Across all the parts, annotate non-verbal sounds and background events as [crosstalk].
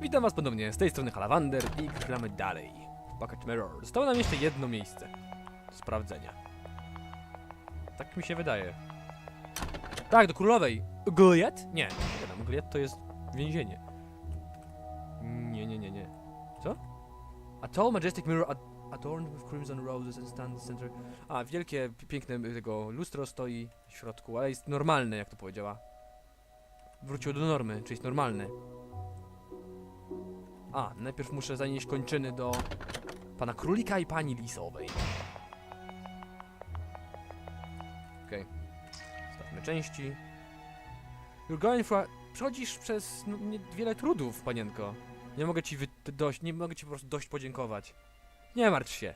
Witam was ponownie, z tej strony Halawander i gramy dalej. Bucket Mirror. Zostało nam jeszcze jedno miejsce do sprawdzenia. Tak mi się wydaje. Tak, do królowej. Goliat? Nie, nie to jest więzienie. Nie, nie, nie, nie. Co? A tall, majestic mirror ad adorned with crimson roses and stands center. A, wielkie, pi- piękne y, tego lustro stoi w środku, ale jest normalne, jak to powiedziała. Wróciło do normy, czyli jest normalne. A, najpierw muszę zanieść kończyny do pana królika i pani lisowej. Okej. Stawmy części. You're going for... Przechodzisz przez no, wiele trudów, panienko. Nie mogę ci dość, nie mogę ci po prostu dość podziękować. Nie martw się.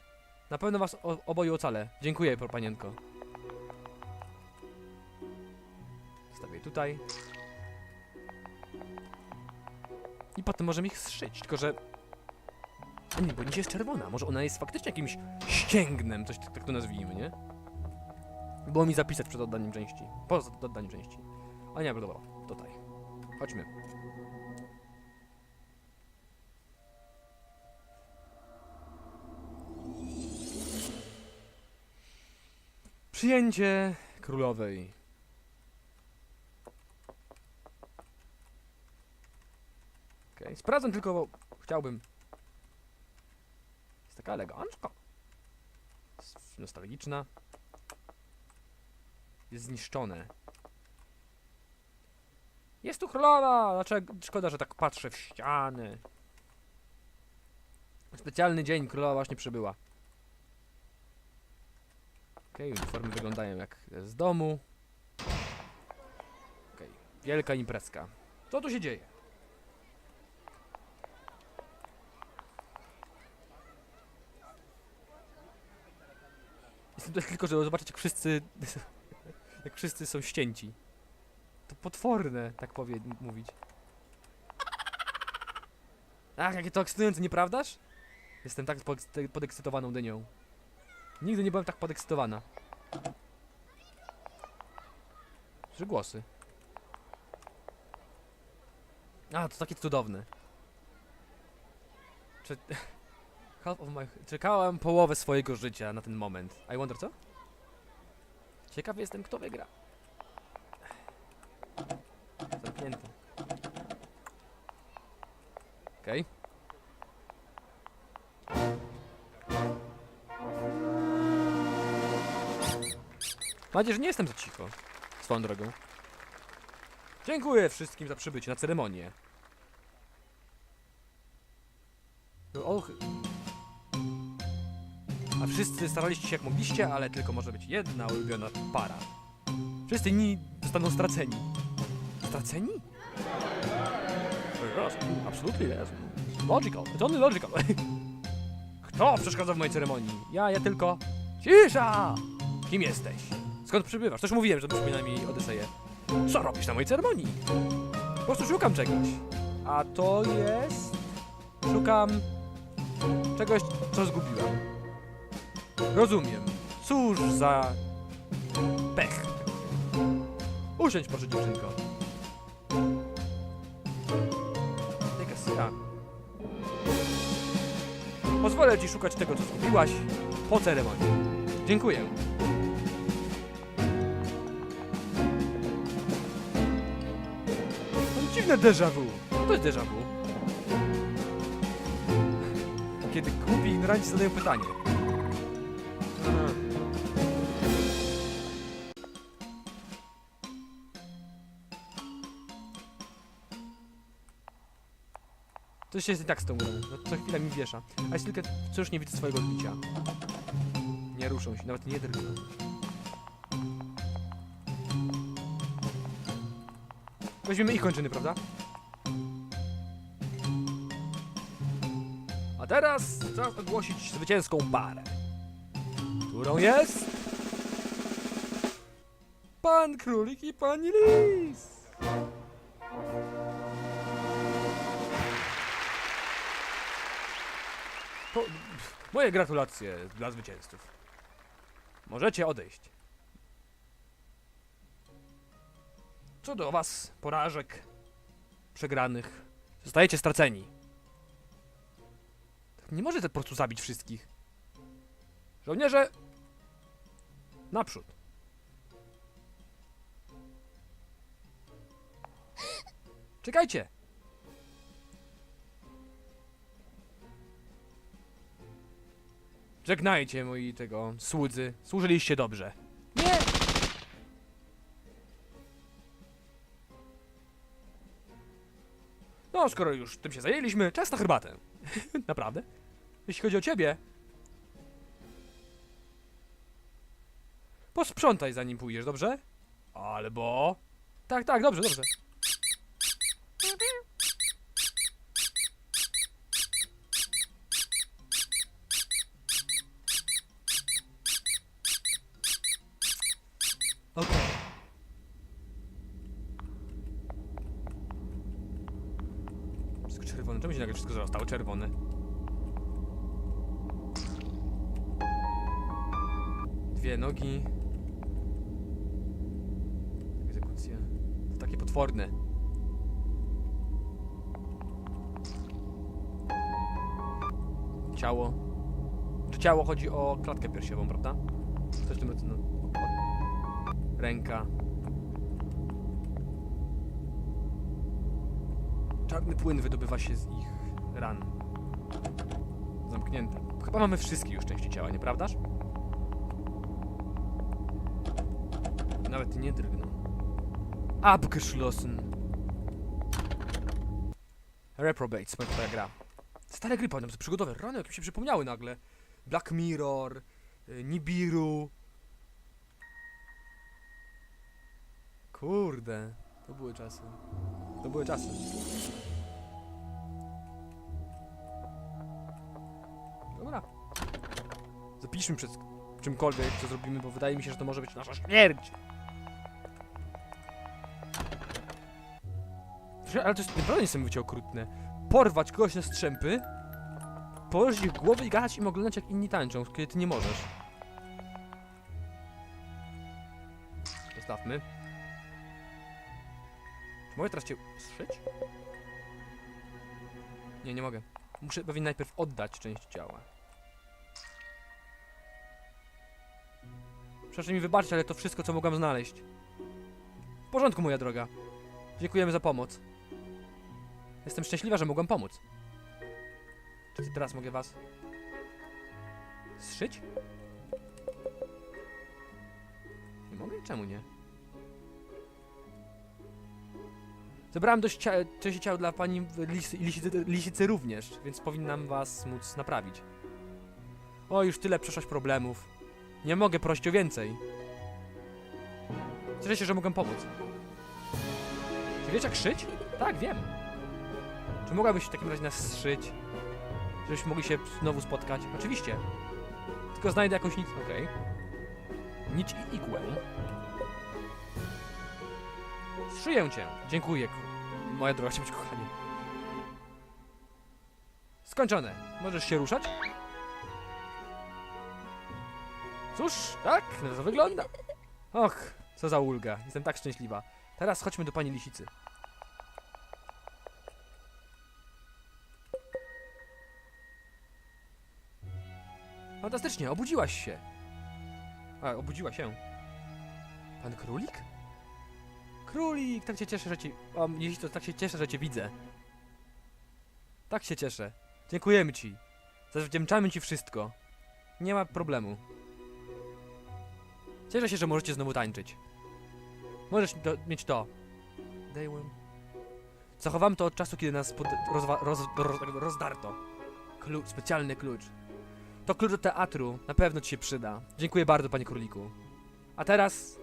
Na pewno was o, oboju ocalę. Dziękuję, panienko. Stawię tutaj. I potem możemy ich zszyć, tylko że... A nie, bo nie jest czerwona. Może ona jest faktycznie jakimś ścięgnem, coś tak, tak to nazwijmy, nie? Było mi zapisać przed oddaniem części. Po oddaniem części. A nie, dobra, tutaj. Chodźmy. Przyjęcie królowej. Okej, sprawdzam tylko, bo chciałbym. Jest taka elegancka. Nostalgiczna. Jest zniszczone. Jest tu królowa! Dlaczego? Szkoda, że tak patrzę w ściany. Specjalny dzień, królowa właśnie przybyła. Okej, uniformy wyglądają jak z domu. Okej, wielka imprezka. Co tu się dzieje? [laughs] tylko, żeby zobaczyć jak wszyscy... [laughs] jak wszyscy są ścięci. To potworne, tak powie mówić. Ach, jakie to ekscytujące, nieprawdaż? Jestem tak podekscy- podekscytowaną dynią. Nigdy nie byłem tak podekscytowana. Trzy głosy. A, to takie cudowne. Czy... [laughs] Half of my... Czekałem połowę swojego życia na ten moment. I wonder co? Ciekawy jestem, kto wygra. Zamknięte. Okej. Mam nadzieję, że nie jestem za cicho. Swoją drogą. Dziękuję wszystkim za przybycie na ceremonię. No, Och. A wszyscy staraliście się jak mogliście, ale tylko może być jedna ulubiona para. Wszyscy inni zostaną straceni. Straceni? Yes, absolutely yes. Logical. It's only logical. [laughs] Kto przeszkadza w mojej ceremonii? Ja, ja tylko... Cisza! Kim jesteś? Skąd przybywasz? Też mówiłem, że przypomina mi Odyseję. Co robisz na mojej ceremonii? Po prostu szukam czegoś. A to jest... Szukam... Czegoś, co zgubiłem. Rozumiem. Cóż za... Pech. Usiądź proszę dziewczynko. Pozwolę ci szukać tego, co zgubiłaś po ceremonii. Dziękuję. Dziwne déjà vu. To jest déjà vu? Kiedy głupi ignoranci zadają pytanie. Coś jest nie tak z tą grą. No, co chwila mi wiesza. A jest tylko wciąż nie widzę swojego odbicia. Nie ruszą się, nawet nie drgną. Weźmiemy ich kończyny, prawda? A teraz czas ogłosić zwycięską parę. Którą jest? Pan Królik i Pani Lis! Moje gratulacje dla zwycięzców. Możecie odejść. Co do was, porażek, przegranych, zostajecie straceni. Nie może po prostu zabić wszystkich. Żołnierze! Naprzód. Czekajcie! Żegnajcie moi tego słudzy. Służyliście dobrze. Nie! No, skoro już tym się zajęliśmy, czas na herbatę. [laughs] Naprawdę? Jeśli chodzi o ciebie. Posprzątaj zanim pójdziesz, dobrze? Albo... Tak, tak, dobrze, dobrze. Okej. Wszystko czerwone. Zostało czerwone? Dwie nogi. Egzekucja. To takie potworne. Ciało. Czy ciało chodzi o klatkę piersiową, prawda? Coś w tym rodzaju. No. Ręka. Czarny płyn wydobywa się z ich ran. Zamknięte. Chyba mamy wszystkie już części ciała, nieprawdaż? Nawet nie drgną. Abgeschlossen. Reprobates, moja twoja gra. Stare gry pamiętam, przygodowe. Rany, jak się przypomniały nagle. Black Mirror, y, Nibiru. Kurde, to były czasy. To były czasy. Zapiszmy przed czymkolwiek, co zrobimy, bo wydaje mi się, że to może być nasza śmierć. Ale to jest naprawdę niesamowicie okrutne. Porwać kogoś na strzępy, położyć ich głowy i gadać im oglądać jak inni tańczą, kiedy ty nie możesz. Zostawmy. Czy mogę teraz cię zszyć? Nie, nie mogę. Muszę pewnie najpierw oddać część ciała. Proszę mi wybaczyć, ale to wszystko, co mogłam znaleźć. W porządku, moja droga. Dziękujemy za pomoc. Jestem szczęśliwa, że mogłam pomóc. Czy teraz mogę was... zszyć? Nie mogę? Czemu nie? Zebrałem dość cia części ciał dla pani lisicy, lisicy również, więc powinnam was móc naprawić. O, już tyle przeszłaś problemów. Nie mogę prosić o więcej. Cieszę się, że mogę pomóc. Czy wiesz jak szyć? Tak, wiem. Czy mogłabyś w takim razie nas szyć? Żebyśmy mogli się znowu spotkać? Oczywiście. Tylko znajdę jakąś nic... Okej. Nić i igłę. Zszyję cię. Dziękuję, moja droga, ciebie kochanie. Skończone. Możesz się ruszać? Cóż, tak, to wygląda. Och, co za ulga. Jestem tak szczęśliwa. Teraz chodźmy do pani Lisicy. Fantastycznie, obudziłaś się. A, obudziła się. Pan królik? Królik, tak się cieszę, że cię... O, Lisico, tak się cieszę, że cię widzę. Tak się cieszę. Dziękujemy ci. Zawdzięczamy ci wszystko. Nie ma problemu. Cieszę się, że możecie znowu tańczyć. Możesz do, mieć to. Dejłem. Zachowamy to od czasu, kiedy nas pod, roz, roz, rozdarto. Klucz, specjalny klucz. To klucz do teatru. Na pewno ci się przyda. Dziękuję bardzo, panie króliku. A teraz,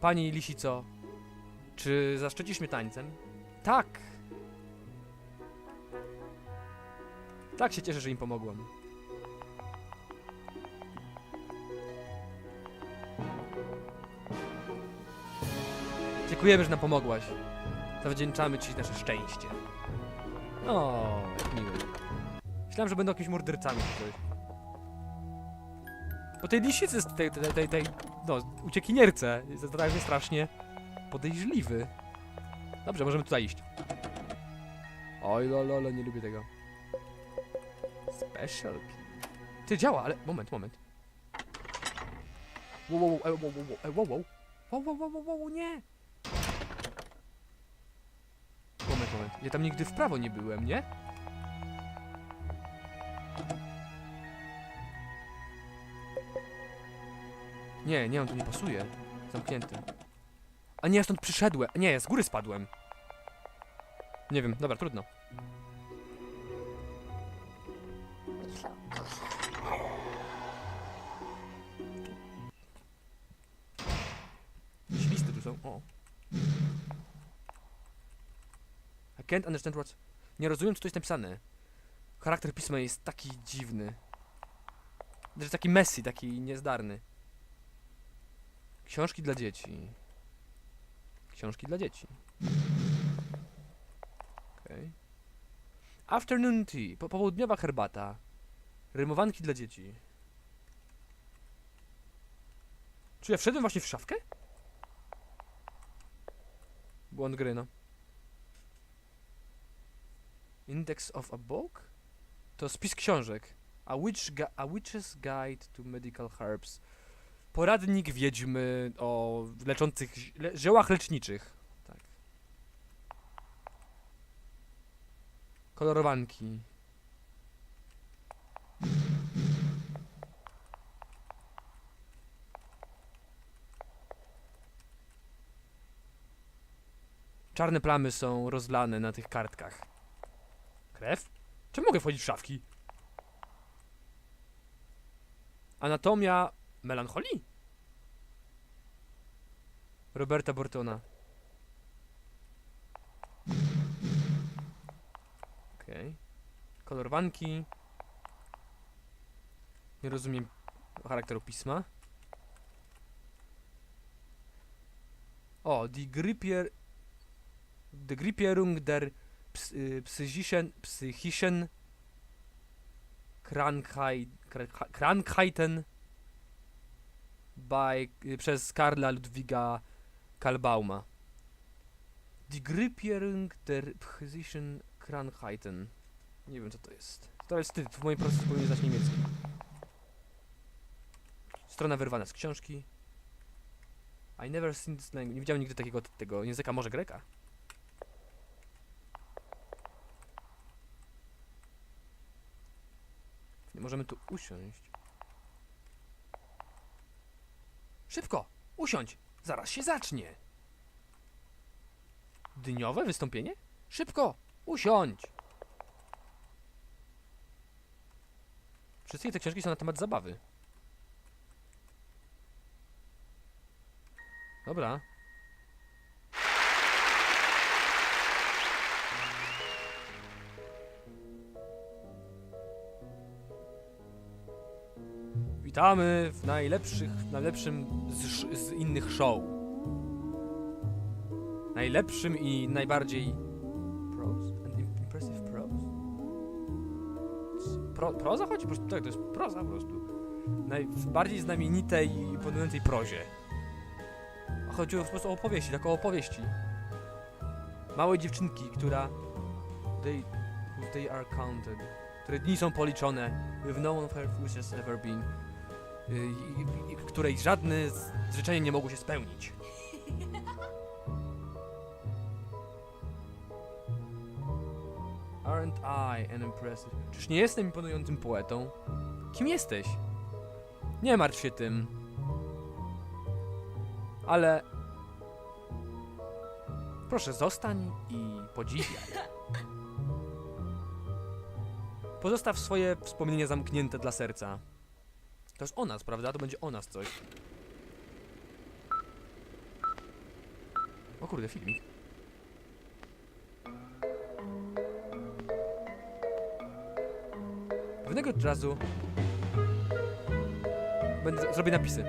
pani Lisico, czy zaszczycisz mnie tańcem? Tak. Tak się cieszę, że im pomogłem. Dziękujemy, że nam pomogłaś. Zawdzięczamy ci nasze szczęście. O, jak. Myślałem, że będą jakimiś mordercami czy coś. Po tej lisicy, z tej, tej, tej, tej, no, uciekinierce, jest tak strasznie podejrzliwy. Dobrze, możemy tutaj iść. Oj, lolo, nie lubię tego. Special key. Ty, działa, ale... Moment, moment. Wow, wow, wow, e, wow, wow, wow, e, wow, wow. Wow, wow, wow, wow, wow, wow, nie! Moment, moment. Ja tam nigdy w prawo nie byłem, nie? Nie, nie, on tu nie pasuje. Zamknięty. A nie, ja stąd przyszedłem. Nie, ja z góry spadłem. Nie wiem, dobra, trudno. Can't understand what's... Nie rozumiem, co tu jest napisane. Charakter pisma jest taki dziwny. Znaczy taki messy, taki niezdarny. Książki dla dzieci. Książki dla dzieci. Okej. Afternoon tea. Po popołudniowa herbata. Rymowanki dla dzieci. Czy ja wszedłem właśnie w szafkę? Błąd gry, no. Index of a book? To spis książek. A, witch a Witch's Guide to Medical Herbs. Poradnik wiedźmy o leczących le- ziołach leczniczych. Tak. Kolorowanki. Czarne plamy są rozlane na tych kartkach. Krew? Czy mogę wchodzić w szafki? Anatomia melancholii? Roberta Bortona. Okej. Kolorowanki. Nie rozumiem charakteru pisma. O, die Grippier... Die Grippierung der psychischen, psychischen Krankheit, Kra- Krankheiten by, y, przez Karla Ludwiga Kalbauma. Die Grippierung der psychischen Krankheiten. Nie wiem co to jest. To jest tytuł, w moim procesie powinien znać niemiecki. Strona wyrwana z książki. I never seen this language. Nie widziałem nigdy takiego tego języka, może greka? Możemy tu usiąść. Szybko! Usiądź! Zaraz się zacznie! Dniowe wystąpienie? Szybko! Usiądź! Wszystkie te książki są na temat zabawy. Dobra. Witamy w najlepszych, najlepszym z, z innych show. Najlepszym i najbardziej prose and im- impressive prose. C- Pro, proza chodzi? Tak, to jest proza po prostu. Najbardziej znamienitej i imponującej prozie. Chodziło po prostu o opowieści, tak o opowieści. Małej dziewczynki, która they, they are counted. Które dni są policzone. With no one of her wishes ever been. Y, której żadne z życzenia nie mogło się spełnić. Aren't I an impressive? Czyż nie jestem imponującym poetą? Kim jesteś? Nie martw się tym. Ale... Proszę, zostań i podziwiaj. Pozostaw swoje wspomnienia zamknięte dla serca. To jest o nas, prawda? To będzie o nas coś. O kurde, filmik. Pewnego razu będę zrobię napisy.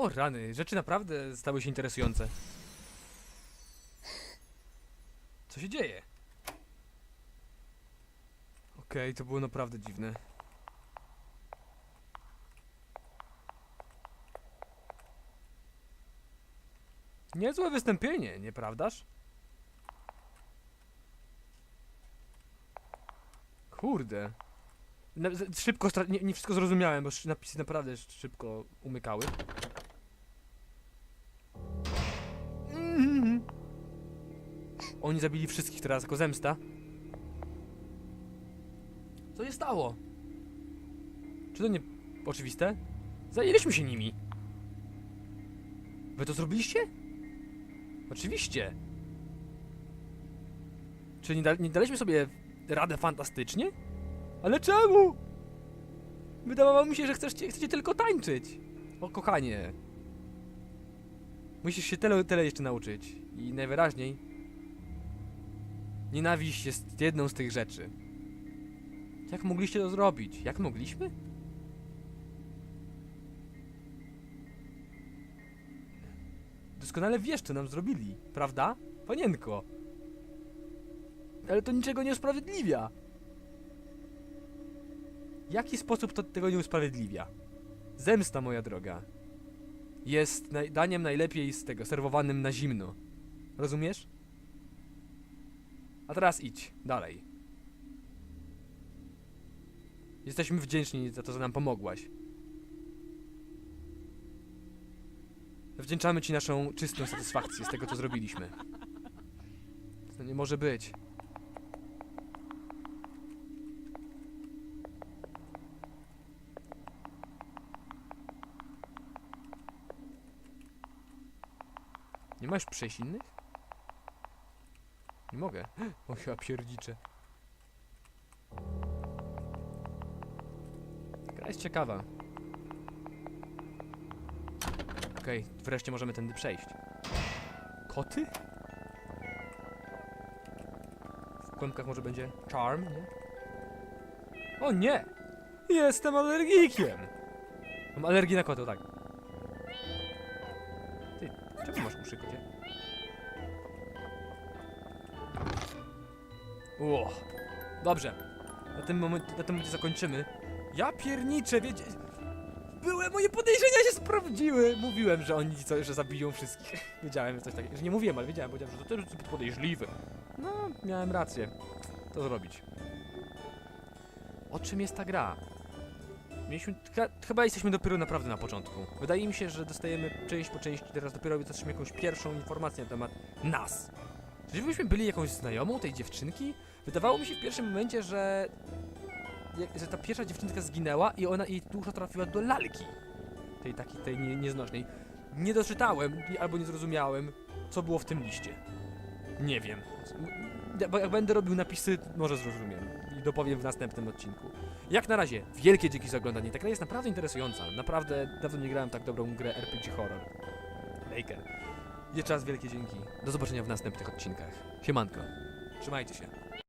O rany, rzeczy naprawdę stały się interesujące. Co się dzieje? Okej, to było naprawdę dziwne. Niezłe wystąpienie, nieprawdaż? Kurde. Na, szybko, nie, nie wszystko zrozumiałem, bo napisy naprawdę sz- szybko umykały. Oni zabili wszystkich teraz jako zemsta. Co się stało? Czy to nie oczywiste? Zajęliśmy się nimi. Wy to zrobiliście? Oczywiście. Czy nie, da, nie daliśmy sobie radę fantastycznie? Ale czemu? Wydawało mi się, że chcesz, chcecie tylko tańczyć. O kochanie. Musisz się tyle, tyle jeszcze nauczyć. I najwyraźniej nienawiść jest jedną z tych rzeczy. Jak mogliście to zrobić? Jak mogliśmy? Doskonale wiesz, co nam zrobili, prawda? Panienko. Ale to niczego nie usprawiedliwia. Jaki sposób to tego nie usprawiedliwia? Zemsta, moja droga, jest daniem najlepiej z tego, serwowanym na zimno. Rozumiesz? A teraz idź, dalej. Jesteśmy wdzięczni za to, że nam pomogłaś. Wdzięczamy ci naszą czystą satysfakcję z tego, co zrobiliśmy. To nie może być. Nie masz przejść innych? Nie mogę. O ja pierdziczę. Gra jest ciekawa. Okej, wreszcie możemy tędy przejść. Koty? W kłębkach może będzie charm, nie? O nie! Jestem alergikiem! Mam alergię na koty, tak. Ty, czemu masz uszy, Ło. Dobrze. Na tym, moment, na tym momencie zakończymy. Ja pierniczę, wiecie... Były, moje podejrzenia się sprawdziły! Mówiłem, że oni co, że zabiją wszystkich. [laughs] Wiedziałem, że coś takiego. Że nie mówiłem, ale wiedziałem, powiedziałem, że to też zbyt podejrzliwe. No, miałem rację. To zrobić. O czym jest ta gra? Mieliśmy, ch- chyba jesteśmy dopiero naprawdę na początku. Wydaje mi się, że dostajemy część po części, teraz dopiero otrzymamy jakąś pierwszą informację na temat nas. Czyżbyśmy byli jakąś znajomą tej dziewczynki? Wydawało mi się w pierwszym momencie, że, że ta pierwsza dziewczynka zginęła i ona jej dusza trafiła do lalki. Tej takiej, tej nie, nieznośnej. Nie doczytałem albo nie zrozumiałem, co było w tym liście. Nie wiem. Bo jak będę robił napisy, może zrozumiem. I dopowiem w następnym odcinku. Jak na razie, wielkie dzięki za oglądanie. Ta gra jest naprawdę interesująca. Naprawdę dawno nie grałem tak dobrą grę RPG horror. Baker. Jeszcze raz wielkie dzięki. Do zobaczenia w następnych odcinkach. Siemanko. Trzymajcie się.